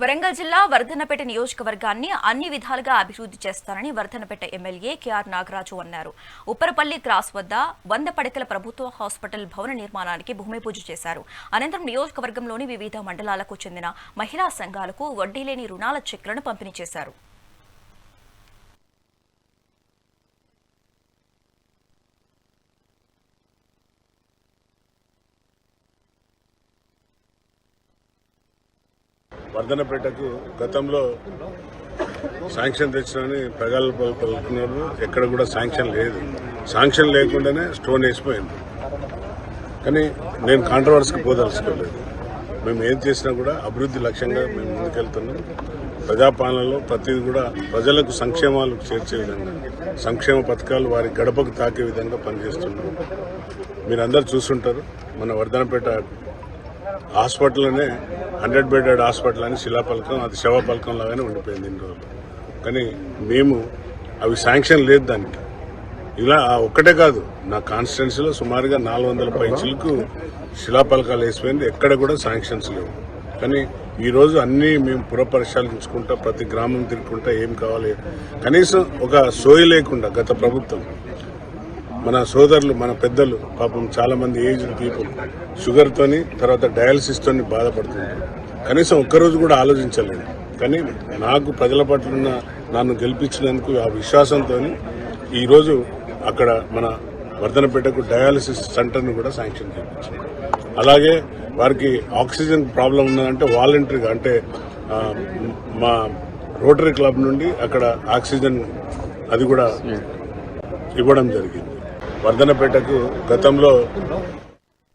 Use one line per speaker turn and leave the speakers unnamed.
వరంగల్ జిల్లా వర్ధనపేట నియోజకవర్గాన్ని అన్ని విధాలుగా అభివృద్ధి చేస్తానని వర్ధనపేట ఎమ్మెల్యే కెఆర్ నాగరాజు అన్నారు. ఉప్పరపల్లి క్రాస్ వద్ద వంద పడకల ప్రభుత్వ హాస్పిటల్ భవన నిర్మాణానికి భూమి పూజ చేశారు. అనంతరం నియోజకవర్గంలోని వివిధ మండలాలకు చెందిన మహిళా సంఘాలకు వడ్డీ లేని రుణాల చెక్లను పంపిణీ చేశారు.
వర్ధనపేటకు గతంలో శాంక్షన్ తెచ్చినని ప్రగల్భాలు పలుకున్నారు. ఎక్కడ కూడా శాంక్షన్ లేదు. శాంక్షన్ లేకుండానే స్టోన్ వేసిపోయింది. కానీ నేను కాంట్రవర్సీకి పోదలుచుకోలేదు. మేము ఏం చేసినా కూడా అభివృద్ధి లక్ష్యంగా మేము ముందుకెళ్తున్నాం. ప్రజాపాలనలో ప్రతిదీ కూడా ప్రజలకు సంక్షేమాలు చేర్చే విధంగా సంక్షేమ పథకాలు వారి గడపకు తాకే విధంగా పనిచేస్తున్నాం. మీరందరూ చూస్తుంటారు మన వర్ధనపేట హాస్పిటల్లోనే హండ్రెడ్ బెడెడ్ హాస్పిటల్ అని శిలాపలకం అది శవ ఫలకం లాగానే ఉండిపోయింది ఇన్ని రోజులు. కానీ మేము అవి శాంక్షన్ లేదు దానికి. ఇలా ఒక్కటే కాదు నా కాన్స్టిట్యున్సీలో సుమారుగా నాలుగు వందల పైచులకు శిలాపలకాలు వేసిపోయింది ఎక్కడ కూడా శాంక్షన్స్ లేవు. కానీ ఈరోజు అన్నీ మేము పురపరిశీలించుకుంటా ప్రతి గ్రామం తిరుగుకుంటా ఏం కావాలి? కనీసం ఒక సోయి లేకుండా గత ప్రభుత్వం మన సోదరులు మన పెద్దలు పాపం చాలా మంది ఏజ్డ్ పీపుల్ షుగర్ తోని తర్వాత డయాలసిస్ తోని బాధపడుతుంటారు. కనీసం ఒక్కరోజు కూడా ఆలోచించలేదు కానీ నాకు ప్రజల పట్ల ఉన్న నన్ను గెలిపించినందుకు ఆ విశ్వాసంతో ఈరోజు అక్కడ మన వర్ధనపేటకు డయాలసిస్ సెంటర్ను కూడా శాంక్షన్ చేయించాం అలాగే వారికి ఆక్సిజన్ ప్రాబ్లం ఉన్నదంటే వాలంటరీగా అంటే మా రోటరీ క్లబ్ నుండి అక్కడ ఆక్సిజన్ అది కూడా ఇవ్వడం జరిగింది. వర్ధనపేటకు గతంలో